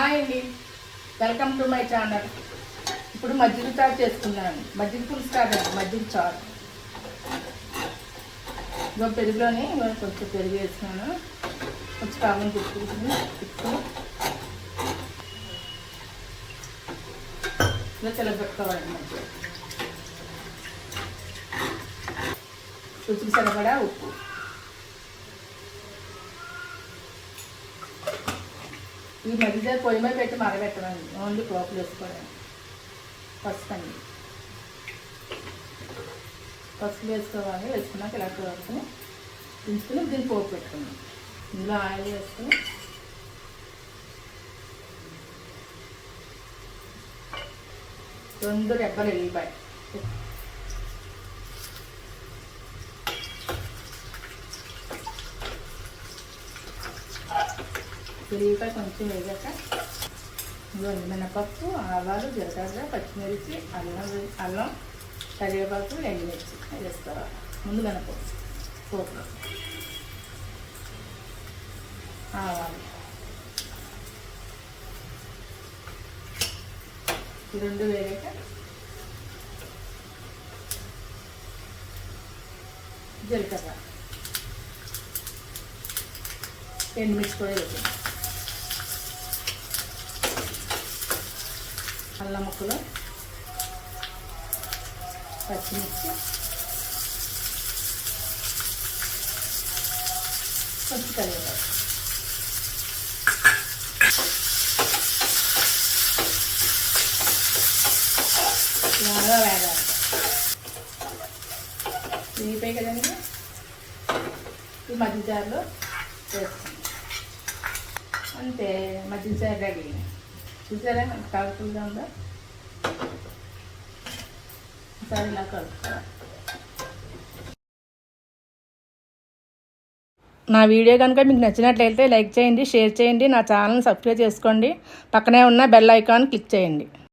Hi అండి. Welcome to my channel. ఇప్పుడు మజ్జిగ చారు చేసుకున్నాను మజ్జిగ పులుసు కాదండి మజ్జిగ చారు. ఇగో పెరుగులోని కొంచెం పెరుగు వేసుకున్నాను కొంచెం కాలం తిప్పుకుని తిప్పుకుని ఇలా తెల్లబెట్టుకోవాలండి మజ్జిగ. రుచికి సరిపడా ఉప్పు. ఈ మధ్య పొయ్యి మీద పెట్టి మరగెట్టమండి ఓన్లీ పోపులు వేసుకోవడం పసుపు అండి పసుపు వేసుకోవాలి. వేసుకున్నాక ఇలా వేసుకుని దించుకుని దీన్ని పోపు పెట్టుకున్నాం ఇందులో ఆయిల్ వేసుకుని. రెండు రెబ్బలు వెళ్ళిపోయి ఉల్లిపాయ కొంచెం వేగాక ఇదిగోండి మినపప్పు ఆవాలు జీలకర్ర పచ్చిమిర్చి అల్లం అల్లం కరివేపాకు ఎండుమిర్చి వేసుకోవాలి. ముందు మినపప్పు పోపులో. ఆవాలు. ఈ రెండు వేగాక జీలకర్ర. ఎండుమిర్చి కూడా వేసాను అల్లం ముక్కలు పచ్చిమిర్చి కొంచెం కరివేపాకు. బాగా వేగాలి. వేగిపోయి కదండి? ఈ మధ్య జార్లో వేస్తాం అంతే మధ్య జార్ రెడీ. చూసారా? ఎంత కలర్ఫుల్గా ఉందా? ఒకసారి ఇలా కలుపుకోవాలి నా వీడియో కనుక మీకు నచ్చినట్లయితే లైక్ చేయండి షేర్ చేయండి నా ఛానల్ సబ్స్క్రైబ్ చేసుకోండి. పక్కనే ఉన్న బెల్ ఐకాన్ క్లిక్ చేయండి.